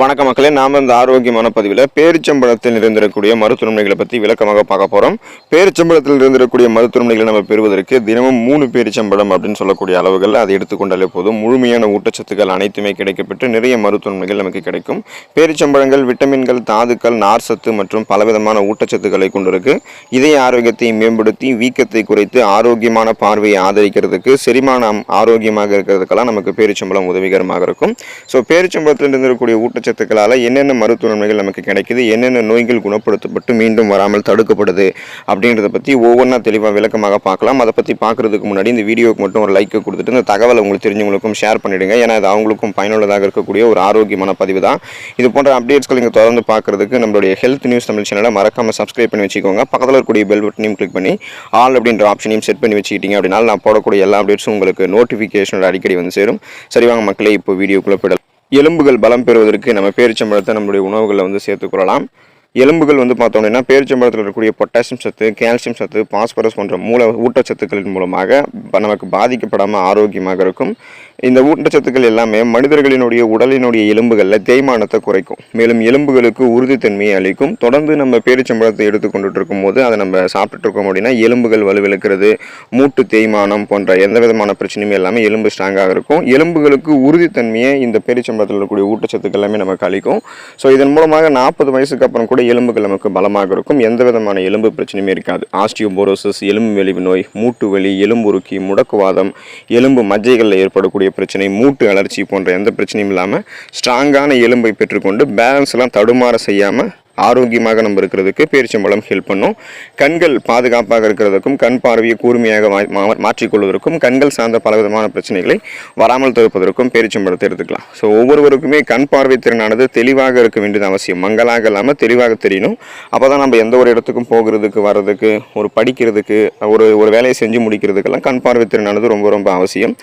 வணக்க மக்களே நாம் இந்த ஆரோக்கியமான பதிவில் பேரிச்சம்பழத்தில் இருந்திருக்கக்கூடிய மருத்துவமனைகளை பற்றி விளக்கமாக பார்க்க போகிறோம் பேரிச்சம்பழத்தில் இருந்திருக்கக்கூடிய மருத்துவமனைகளை நம்ம பெறுவதற்கு தினமும் மூணு பேரிச்சம்பழம் அப்படின்னு சொல்லக்கூடிய அளவுகள் அதை எடுத்துக்கொண்டாலே போதும். முழுமையான ஊட்டச்சத்துக்கள் அனைத்துமே கிடைக்கப்பெற்று நிறைய மருத்துவமனைகள் நமக்கு கிடைக்கும். பேரிச்சம்பழங்கள் விட்டமின்கள் தாதுக்கள் நார் சத்து மற்றும் பலவிதமான ஊட்டச்சத்துக்களை கொண்டிருக்கு. இதய ஆரோக்கியத்தை மேம்படுத்தி வீக்கத்தை குறைத்து ஆரோக்கியமான பார்வையை ஆதரிக்கிறதுக்கு செரிமானம் ஆரோக்கியமாக இருக்கிறதுக்கெல்லாம் நமக்கு பேரிச்சம்பழம் உதவிகரமாக இருக்கும். ஸோ பேரிச்சம்பழத்தில் இருந்திருக்கக்கூடிய ஊட்டச்சத்துக்களால் என்னென்ன மருத்துவ நன்மைகள் நமக்கு கிடைக்குது என்னென்ன நோய்கள் குணப்படுத்தப்பட்டு மீண்டும் வராமல் தடுக்கப்படுது அப்படின்றத பற்றி ஒவ்வொன்றா தெளிவாக விளக்கமாக பார்க்கலாம். அதை பற்றி பார்க்குறதுக்கு முன்னாடி இந்த வீடியோக்கு மட்டும் ஒரு லைக் கொடுத்துட்டு இந்த தகவலை உங்களுக்கு தெரிஞ்சவங்களுக்கும் ஷேர் பண்ணிடுங்க. ஏன்னா அது அவங்களுக்கும் பயனுள்ளதாக இருக்கக்கூடிய ஒரு ஆரோக்கியமான பதிவு தான். இது போன்ற அப்டேட்ஸ்கள் நீங்கள் தொடர்ந்து பார்க்குறதுக்கு நம்மளுடைய ஹெல்த் நியூஸ் தமிழ் சேனலை மறக்காமல் சப்ஸ்கிரைப் பண்ணி வச்சுக்கோங்க. பக்கத்தில் இருக்கக்கூடிய பெல் பட்டனையும் கிளிக் பண்ணி ஆல் அப்படின்ற ஆப்ஷனையும் செட் பண்ணி வச்சுக்கிட்டீங்க அப்படின்னா நான் போடக்கூடிய எல்லா அப்டேட்ஸும் உங்களுக்கு நோட்டிஃபிகேஷனோட அடிக்கடி வந்து சேரும். சரி வாங்க மக்களே இப்போ வீடியோக்குள்ளே போயிடலாம். எலும்புகள் பலம் பெறுவதற்கு நம்ம பேரிச்சம்பழத்தை நம்மளுடைய உணவுகளில் வந்து சேர்த்துக்கொள்ளலாம் எலும்புகள் வந்து பார்த்தோம் அப்படின்னா பேரிச்சம்பழத்தில் இருக்கக்கூடிய பொட்டாசியம் சத்து கால்சியம் சத்து பாஸ்பரஸ் போன்ற மூல ஊட்டச்சத்துக்களின் மூலமாக நமக்கு பாதிக்கப்படாமல் ஆரோக்கியமாக இருக்கும். இந்த ஊட்டச்சத்துக்கள் எல்லாமே மனிதர்களினுடைய உடலினுடைய எலும்புகளில் தேய்மானத்தை குறைக்கும். மேலும் எலும்புகளுக்கு உறுதித்தன்மையை அளிக்கும். தொடர்ந்து நம்ம பேரிச்சம்பழத்தை எடுத்துக்கொண்டுட்டு இருக்கும்போது அதை நம்ம சாப்பிட்டுட்டு இருக்கோம் அப்படின்னா எலும்புகள் வலுவிழக்கிறது மூட்டு தேய்மானம் போன்ற எந்த விதமான பிரச்சனையுமே எல்லாமே எலும்பு ஸ்ட்ராங்காக இருக்கும். எலும்புகளுக்கு உறுதித்தன்மையை இந்த பேரிச்சம்பழத்தில் இருக்கக்கூடிய ஊட்டச்சத்துக்கள் எல்லாமே நமக்கு அளிக்கும். ஸோ இதன் மூலமாக நாற்பது வயசுக்கு அப்புறம் கூட எலும்புகள் நமக்கு பலமாக இருக்கும். எந்த விதமான எலும்பு பிரச்சனையுமே இருக்காது. ஆஸ்டியோபோரோசஸ் எலும்பு வெளிவு நோய் மூட்டு வலி எலும்புருக்கி முடக்குவாதம் எலும்பு மஜ்ஜைகளில் ஏற்படக்கூடிய பிரச்சனை மூட்டு அலர்ச்சி போன்ற எந்த பிரச்சனையும் இல்லாமல் ஸ்ட்ராங்கான எலும்பை பெற்றுக்கொண்டு பேலன்ஸ்லாம் தடுமாற செய்யாமல் ஆரோக்கியமாக நம்ம இருக்கிறதுக்கு பேரிச்சம்பழம் ஹெல்ப் பண்ணும். கண்கள் பாதுகாப்பாக இருக்கிறதுக்கும் கண் பார்வையை கூர்மையாக மா- மா- மாற்றிக்கொள்வதற்கும் கண்கள் சார்ந்த பலவிதமான பிரச்சனைகளை வராமல் தடுப்பதற்கும் பேரிச்சம்பழத்தை எடுத்துக்கலாம். ஸோ ஒவ்வொருவருக்குமே கண் பார்வை திறனானது தெளிவாக இருக்க வேண்டியது அவசியம். மங்கலாக இல்லாமல் தெளிவாக தெரியணும். அப்போ தான் நம்ம எந்த ஒரு இடத்துக்கும் போகிறதுக்கு வர்றதுக்கு ஒரு படிக்கிறதுக்கு ஒரு ஒரு வேலையை செஞ்சு முடிக்கிறதுக்கெல்லாம் கண் பார்வை திறனானது ரொம்ப ரொம்ப அவசியம்.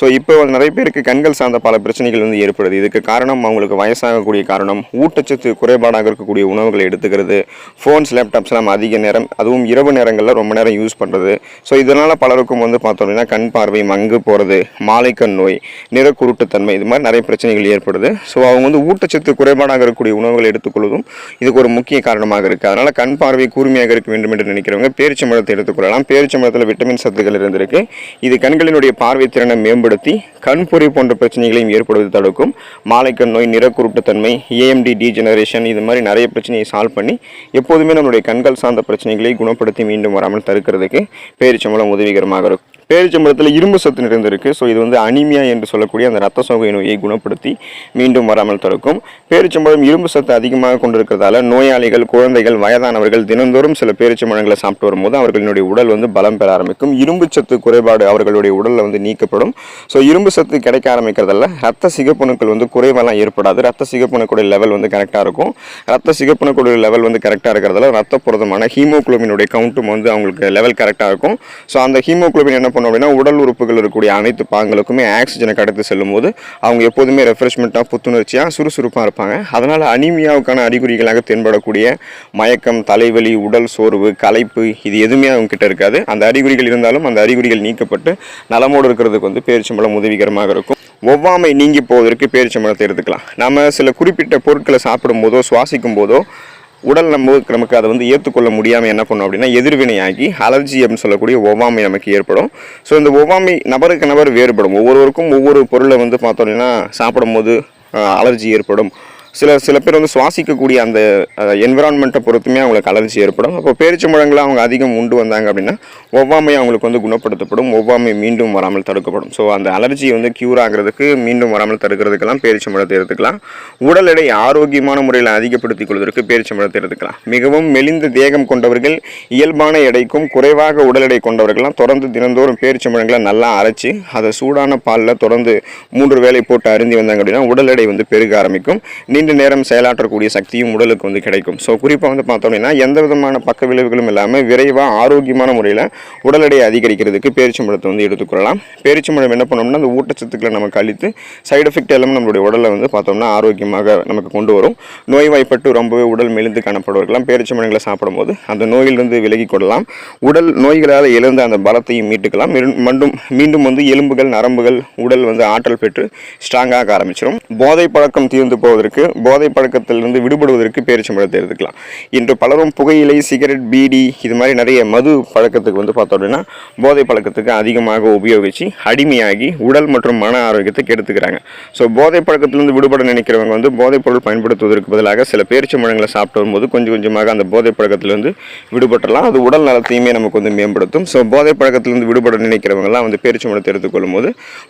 ஸோ இப்போ நிறைய பேருக்கு கண்கள் சார்ந்த பல பிரச்சனைகள் வந்து ஏற்படுது. இதுக்கு காரணம் அவங்களுக்கு வயசாகக்கூடிய காரணம் ஊட்டச்சத்து குறைபாடாக இருக்கக்கூடிய உணவு உணவுகளை எடுத்துக்கிறது ஃபோன்ஸ் லேப்டாப்ஸ் நம்ம அதிக நேரம் அதுவும் இரவு நேரங்களில் ரொம்ப நேரம் யூஸ் பண்ணுறது ஸோ இதனால் பலருக்கும் வந்து பார்த்தோம் அப்படின்னா கண் பார்வை மங்கு போகிறது மாலைக்கண் நோய் நிறக்குருட்டுத்தன்மை இது மாதிரி நிறைய பிரச்சனைகள் ஏற்படுது. ஸோ அவங்க வந்து ஊட்டச்சத்து குறைபாடாக இருக்கக்கூடிய உணவுகளை எடுத்துக்கொள்வதும் இதுக்கு ஒரு முக்கிய காரணமாக இருக்குது அதனால் கண் பார்வை கூர்மையாக இருக்க வேண்டும் என்று நினைக்கிறவங்க பேரிச்சம்பழத்தை எடுத்துக்கொள்ளலாம் பேரிச்சம்பழத்தில் விட்டமின் சத்துக்கள் இருந்திருக்கு. இது கண்களினுடைய பார்வை திறனை மேம்படுத்தி கண்பொறி போன்ற பிரச்சனைகளையும் ஏற்படுவது தடுக்கும். மாலைக்கண் நோய் நிறக்குருட்டுத்தன்மை ஏஎம்டி டீஜெனரேஷன் இது மாதிரி நிறைய பிரச்சனையை சால்வ் பண்ணி எப்போதுமே நம்மளுடைய கண்கள் சார்ந்த பிரச்சனைகளை குணப்படுத்தி மீண்டும் வராமல் தடுக்கிறதுக்கு பேரிச்சம்பளம் உதவிகரமாக இருக்கும். பேரிச்சம்பழத்தில் இரும்பு சத்து நிறைந்திருக்கு. ஸோ இது வந்து அனிமியா என்று சொல்லக்கூடிய அந்த ரத்த சோகை நோயை குணப்படுத்தி மீண்டும் வராமல் தடுக்கும். பேரிச்சம்பழம் இரும்பு சத்து அதிகமாக கொண்டிருக்கிறதால நோயாளிகள் குழந்தைகள் வயதானவர்கள் தினந்தோறும் சில பேரிச்சம்பழங்களை சாப்பிட்டு வரும்போது அவர்களினுடைய உடல் வந்து பலம் பெற ஆரம்பிக்கும். இரும்பு சத்து குறைபாடு அவர்களுடைய உடலில் வந்து நீக்கப்படும். ஸோ இரும்பு சத்து கிடைக்க ஆரம்பிக்கிறதால ரத்த சிகப்புணுக்கள் வந்து குறைவெல்லாம் ஏற்படாது. ரத்த சிகப்பணுக்களுடைய லெவல் வந்து கரெக்டாக இருக்கும். ரத்த சிகப்பணுக்களுடைய லெவல் வந்து கரெக்டாக இருக்கிறதால ரத்த புரதமான ஹீமோகுளோபினுடைய கவுண்ட்டும் வந்து அவங்களுக்கு லெவல் கரெக்டாக இருக்கும். ஸோ அந்த ஹீமோகுளோபின் என்ன பண்ணும் அப்படின்னா உடல் உறுப்புகள் இருக்கக்கூடிய அனைத்து பாங்களுக்குமே ஆக்சிஜனை கடத்து செல்லும் போது அவங்க எப்போதுமே ரெஃப்ரெஷ்மெண்ட்டாக புத்துணர்ச்சியாக சுறுசுறுப்பாக இருப்பாங்க. அதனால் அனிமியாவுக்கான அறிகுறிகளாக தென்படக்கூடிய மயக்கம் தலைவலி உடல் சோர்வு களைப்பு இது எதுவுமே அவங்க கிட்ட இருக்காது. அந்த அறிகுறிகள் இருந்தாலும் அந்த அறிகுறிகள் நீக்கப்பட்டு நலமோடு இருக்கிறதுக்கு வந்து பேரிச்சம்பழம் உதவிகரமாக இருக்கும். ஒவ்வாமை நீங்கி போவதற்கு பேரிச்சம்பழத்தை எடுத்துக்கலாம். நம்ம சில குறிப்பிட்ட பொருட்களை சாப்பிடும் போதோ சுவாசிக்கும் போதோ உடல் நம்ம நமக்கு அதை வந்து ஏற்றுக்கொள்ள முடியாமல் என்ன பண்ணும் அப்படின்னா எதிர்வினையாகி அலர்ஜி அப்படின்னு சொல்லக்கூடிய ஒவ்வாமை நமக்கு ஏற்படும். ஸோ இந்த ஒவ்வாமை நபருக்கு நபர் வேறுபடும். ஒவ்வொருவருக்கும் ஒவ்வொரு பொருளை வந்து பார்த்தோம் அப்படின்னா சாப்பிடும்போது அலர்ஜி ஏற்படும். சில சில பேர் வந்து சுவாசிக்கக்கூடிய அந்த என்விரான்மெண்ட்டை பொறுத்துமே அவங்களுக்கு அலர்ஜி ஏற்படும். அப்போ பேரிச்சம்பழங்களை அவங்க அதிகம் உண்டு வந்தாங்க அப்படின்னா ஒவ்வாமை அவங்களுக்கு வந்து குணப்படுத்தப்படும். ஒவ்வாமை மீண்டும் வராமல் தடுக்கப்படும். ஸோ அந்த அலர்ஜி வந்து க்யூர் ஆகிறதுக்கு மீண்டும் வராமல் தடுக்கிறதுக்கெல்லாம் பேரிச்சம்பழத்தை எடுத்துக்கலாம். உடல் எடை ஆரோக்கியமான முறையில் அதிகப்படுத்திக் கொள்வதற்கு பேரிச்சம்பழத்தை எடுத்துக்கலாம். மிகவும் மெலிந்த தேகம் கொண்டவர்கள் இயல்பான எடைக்கும் குறைவாக உடல் எடை கொண்டவர்கள்லாம் தொடர்ந்து தினந்தோறும் பேரிச்சம்பழங்களை நல்லா அரைச்சி அதை சூடான பாலில் தொடர்ந்து மூன்று வேளை போட்டு அருந்தி வந்தாங்க அப்படின்னா உடல் எடை வந்து பெருக ஆரம்பிக்கும். நீண்ட நேரம் செயலாற்றக்கூடிய சக்தியும் உடலுக்கு வந்து கிடைக்கும். ஸோ குறிப்பாக வந்து பார்த்தோம் அப்படின்னா எந்த விதமான பக்க விளைவுகளும் இல்லாமல் விரைவாக ஆரோக்கியமான முறையில் உடல் எடையை அதிகரிக்கிறதுக்கு பேரிச்சம்பழத்தை வந்து எடுத்துக்கொள்ளலாம் பேரிச்சம்பழம் என்ன பண்ணோம்னா அந்த ஊட்டச்சத்துக்களை நமக்கு அழித்து சைடு எஃபெக்ட் எல்லாமே நம்மளுடைய உடலை வந்து பார்த்தோம்னா ஆரோக்கியமாக நமக்கு கொண்டு வரும். நோய்வாய்ப்பட்டு ரொம்பவே உடல் மெலிந்து காணப்படுவர்களாம் பேரிச்சம்பழங்களை சாப்பிடும்போது அந்த நோயிலிருந்து விலகி கொள்ளலாம். உடல் நோய்களால் எழுந்த அந்த பலத்தையும் மீட்டுக்கலாம். மீண்டும் மீண்டும் மீண்டும் வந்து எலும்புகள் நரம்புகள் உடல் வந்து ஆற்றல் பெற்று ஸ்ட்ராங்காக ஆரம்பிச்சிடும் போதை பழக்கம் தீர்ந்து போவதற்கு போதை பழக்கத்திலிருந்து விடுபடுவதற்கு பேரிச்சம்பழத்தை எடுத்துக்கலாம். இன்று பலரும் புகையிலை சிகரெட் பீடி இது மாதிரி நிறைய மது பழக்கத்துக்கு வந்து பார்த்தோம் அப்படின்னா போதை பழக்கத்துக்கு அதிகமாக உபயோகித்து அடிமையாகி உடல் மற்றும் மன ஆரோக்கியத்தை கெடுத்துக்கிறாங்க. ஸோ போதை பழக்கத்திலிருந்து விடுபட நினைக்கிறவங்க வந்து போதைப் பொருள் பயன்படுத்துவதற்கு பதிலாக சில பேரிச்சம்பழங்களை சாப்பிட்டு வரும்போது கொஞ்சம் கொஞ்சமாக அந்த போதை பழக்கத்திலிருந்து விடுபட்டலாம் அது உடல் நலத்தையுமே நமக்கு வந்து மேம்படுத்தும். ஸோ போதை பழக்கத்திலிருந்து விடுபட நினைக்கிறவங்கலாம் வந்து பேரிச்சம்பழத்தை எடுத்துக்கொள்ளும் போது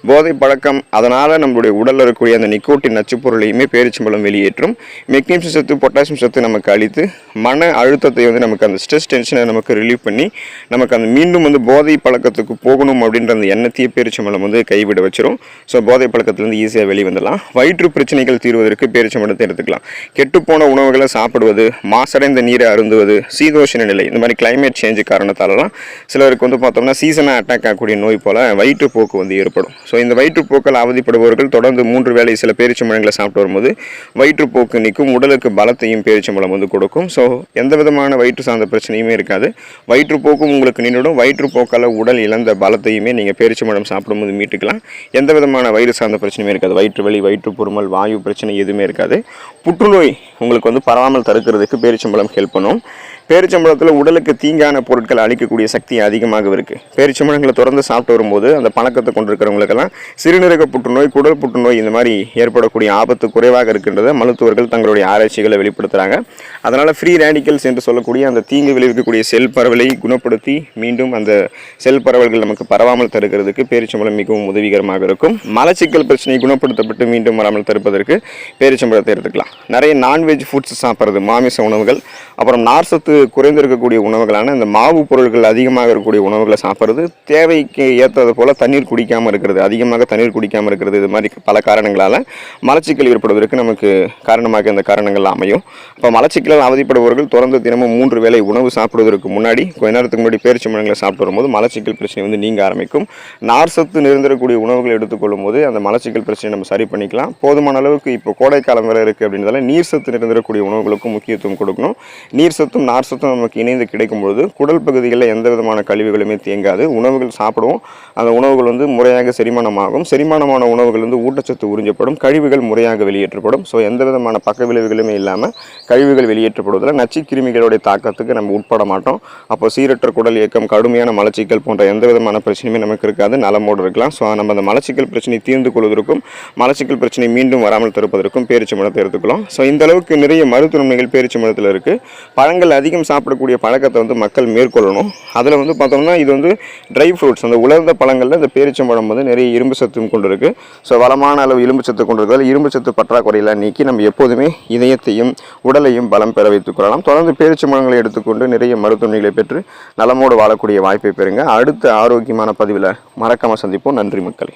போதை பழக்கம் அதனால் நம்மளுடைய உடலில் இருக்கக்கூடிய அந்த நிக்கோட்டின் நச்சுப் பொருளையுமே பேரிச்சம்பழம் வெளியேற்றும். மெக்னீசியம் சத்து பொட்டாசியம் சத்து நமக்கு அழித்து மன அழுத்தத்தை வந்து நமக்கு அந்த ஸ்ட்ரெஸ் டென்ஷனை நமக்கு ரிலீவ் பண்ணி நமக்கு அந்த மீண்டும் வந்து போதை பழக்கத்துக்கு போகணும் அப்படின்ற அந்த எண்ணத்தையே பேரிச்சம்பழம் வந்து கைவிட வச்சிரும். ஸோ போதை பழக்கத்துலேருந்து ஈஸியாக வெளியே வந்துடலாம் வயிற்று பிரச்சனைகள் தீர்வதற்கு பேரிச்சம்பழத்தை எடுத்துக்கலாம். கெட்டுப்போன உணவுகளை சாப்பிடுவது மாசடைந்த நீரை அருந்துவது சீதோஷண நிலை இந்த மாதிரி கிளைமேட் சேஞ்சு காரணத்தாலலாம் சிலருக்கு வந்து பார்த்தோம்னா சீசனாக அட்டாக் ஆகக்கூடிய நோய் போல் வயிற்றுப்போக்கு வந்து ஏற்படும். ஸோ இந்த வயிற்றுப்போக்கில் அவதிப்படுபவர்கள் தொடர்ந்து மூன்று வேளை சில பேரிச்சம்பழங்களை சாப்பிட்டு வரும்போது வயிற்றுப்போக்கு நிற்கும் உடலுக்கு பலத்தையும் பேரிச்சம்பழம் வந்து கொடுக்கும். ஸோ எந்த விதமான வயிற்று சார்ந்த பிரச்சனையுமே இருக்காது. வயிற்றுப்போக்கும் உங்களுக்கு நின்றுடும். வயிற்றுப்போக்கால் உடல் இழந்த பலத்தையுமே நீங்கள் பேரிச்சம்பழம் சாப்பிடும்போது மீட்டுக்கலாம். எந்த விதமான வயிறு சார்ந்த பிரச்சனையுமே இருக்காது. வயிற்று வலி வயிற்று பொறுமல் வாயு பிரச்சனை எதுவுமே இருக்காது. புற்றுநோய் உங்களுக்கு வந்து பரவாமல் தடுக்கிறதுக்கு பேரிச்சம்பழம் ஹெல்ப் பண்ணும். பேரிச்சம்பழத்தில் உடலுக்கு தீங்கான பொருட்கள் அழிக்கக்கூடிய சக்தி அதிகமாக இருக்குது பேரிச்சம்பழங்களை தொடர்ந்து சாப்பிட்டு வரும்போது அந்த பழக்கத்தை கொண்டிருக்கிறவங்களுக்கெல்லாம் சிறுநீரக புற்றுநோய் குடல் புற்றுநோய் இந்த மாதிரி ஏற்படக்கூடிய ஆபத்து குறைவாக இருக்கின்றது. மருத்துவர்கள் தங்களுடைய ஆராய்ச்சிகளை வெளிப்படுத்துகிறாங்க அதனால் ஃப்ரீ ரேடிக்கல்ஸ் என்று சொல்லக்கூடிய அந்த தீங்கு விளைவிக்கக்கூடிய செல் பரவலை குணப்படுத்தி மீண்டும் அந்த செல் பரவல்கள் நமக்கு பரவாமல் தடுக்கிறதுக்கு பேரிச்சம்பழம் மிகவும் உதவிகரமாக இருக்கும். மலச்சிக்கல் பிரச்சனையை குணப்படுத்தப்பட்டு மீண்டும் வராமல் தடுப்பதற்கு பேரிச்சம்பழத்தை எடுத்துக்கலாம். நிறைய நான்வெஜ் ஃபுட்ஸ் சாப்பிட்றது மாமிச உணவுகள் அப்புறம் நார்சத்து குறைந்திருக்கக்கூடிய உணவுகளான இந்த மாவு பொருட்கள் அதிகமாக இருக்கக்கூடிய உணவுகளை சாப்பிட்றது தேவைக்கு ஏற்றது போல் தண்ணீர் குடிக்காமல் இருக்கிறது அதிகமாக தண்ணீர் குடிக்காமல் இருக்கிறது இது மாதிரி பல காரணங்களால் மலச்சிக்கல் ஏற்படுவதற்கு நமக்கு காரணமாக இந்த காரணங்கள் அமையும். இப்போ மலச்சிக்கலால் அவதிப்படுபவர்கள் தொடர்ந்து தினமும் மூன்று வேளை உணவு சாப்பிடுவதற்கு முன்னாடி கொஞ்ச நேரத்துக்கு முன்னாடி பேரிச்சம்பழங்களை சாப்பிட்டு வரும்போது மலச்சிக்கல் பிரச்சனை வந்து நீங்க ஆரம்பிக்கும். நார்சத்து நிறைந்திருக்கக்கூடிய உணவுகளை எடுத்துக்கொள்ளும் போது அந்த மலச்சிக்கல் பிரச்சனை நம்ம சரி பண்ணிக்கலாம். போதுமான அளவுக்கு இப்போ கோடைக்காலம் வேலை இருக்குது அப்படின்றதால நீர் சத்து நிறைந்திருக்கக்கூடிய உணவுகளுக்கும் முக்கியத்துவம் கொடுக்கணும். நீர் சத்தும் நார் சத்தும் நமக்கு இணைந்து கிடைக்கும்பொழுது குடல் பகுதிகளில் எந்த விதமான கழிவுகளுமே தேங்காது. உணவுகள் சாப்பிடுவோம். அந்த உணவுகள் வந்து முறையாக செரிமானமாகும். செரிமானமான உணவுகள் வந்து ஊட்டச்சத்து உறிஞ்சப்படும். கழிவுகள் முறையாக வெளியேற்றப்படும். ஸோ எந்த விதமான பக்க விளைவுகளுமே இல்லாமல் கழிவுகள் வெளியேற்றப்படுவதில் நச்சுக்கிருமிகளுடைய தாக்கத்துக்கு நம்ம உட்பட மாட்டோம். அப்போ சீரற்ற குடல் இயக்கம் கடுமையான மலச்சிக்கல் போன்ற எந்த விதமான பிரச்சனையுமே நமக்கு இருக்காது. நலமோடு இருக்கலாம். ஸோ நம்ம அந்த மலச்சிக்கல் பிரச்சனை தீர்ந்து கொள்வதற்கும் மலச்சிக்கல் பிரச்சனை மீண்டும் வராமல் தடுப்பதற்கும் மரத்தை எடுத்துக்கலாம் ஸோ இந்த அளவுக்கு நிறைய மருத்துவ நன்மைகள் மரத்தில் இருக்குது பழங்கள் அதிகம் சாப்பிடக்கூடிய பழக்கத்தை வந்து மக்கள் மேற்கொள்ளணும். அதில் வந்து பார்த்தோம்னா இது வந்து ட்ரை ஃப்ரூட்ஸ் அந்த உலர்ந்த பழங்களில் இந்த பேரிச்சம்பழம் வந்து நிறைய இரும்பு சத்தும் கொண்டு இருக்குது ஸோ வளமான அளவு இரும்பு சத்து கொண்டு இருக்கிறதால இரும்பு சத்து பற்றாக்குறையெல்லாம் நீக்கி நம்ம எப்போதுமே இதயத்தையும் உடலையும் பலம் பெற வைத்துக் கொள்ளலாம். தொடர்ந்து பேரிச்சம்பழங்களை எடுத்துக்கொண்டு நிறைய மருத்துவமனைகளை பெற்று நலமோடு வாழக்கூடிய வாய்ப்பை பெறுங்க. அடுத்த ஆரோக்கியமான பதிவில் மறக்காமல் சந்திப்போம். நன்றி மக்களே.